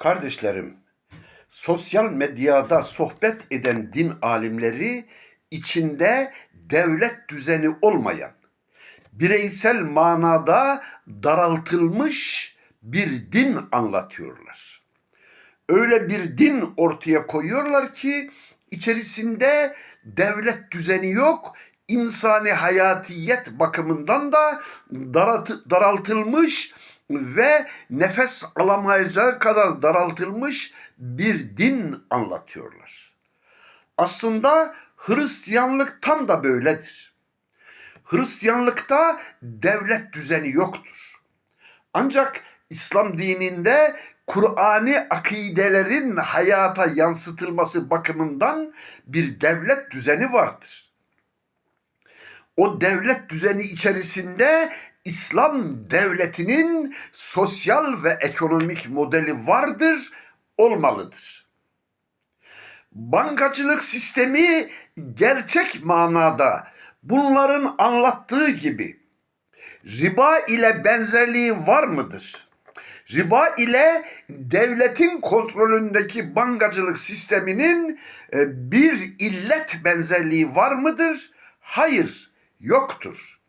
Kardeşlerim, sosyal medyada sohbet eden din alimleri içinde devlet düzeni olmayan, bireysel manada daraltılmış bir din anlatıyorlar. Öyle bir din ortaya koyuyorlar ki içerisinde devlet düzeni yok, insani hayatiyet bakımından da daraltılmış ve nefes alamayacağı kadar daraltılmış bir din anlatıyorlar. Aslında Hristiyanlık tam da böyledir. Hristiyanlıkta devlet düzeni yoktur. Ancak İslam dininde Kur'ani akidelerin hayata yansıtılması bakımından bir devlet düzeni vardır. O devlet düzeni içerisinde İslam devletinin sosyal ve ekonomik modeli vardır, olmalıdır. Bankacılık sistemi gerçek manada bunların anlattığı gibi riba ile benzerliği var mıdır? Riba ile devletin kontrolündeki bankacılık sisteminin e, bir illet benzerliği var mıdır? Hayır, yoktur.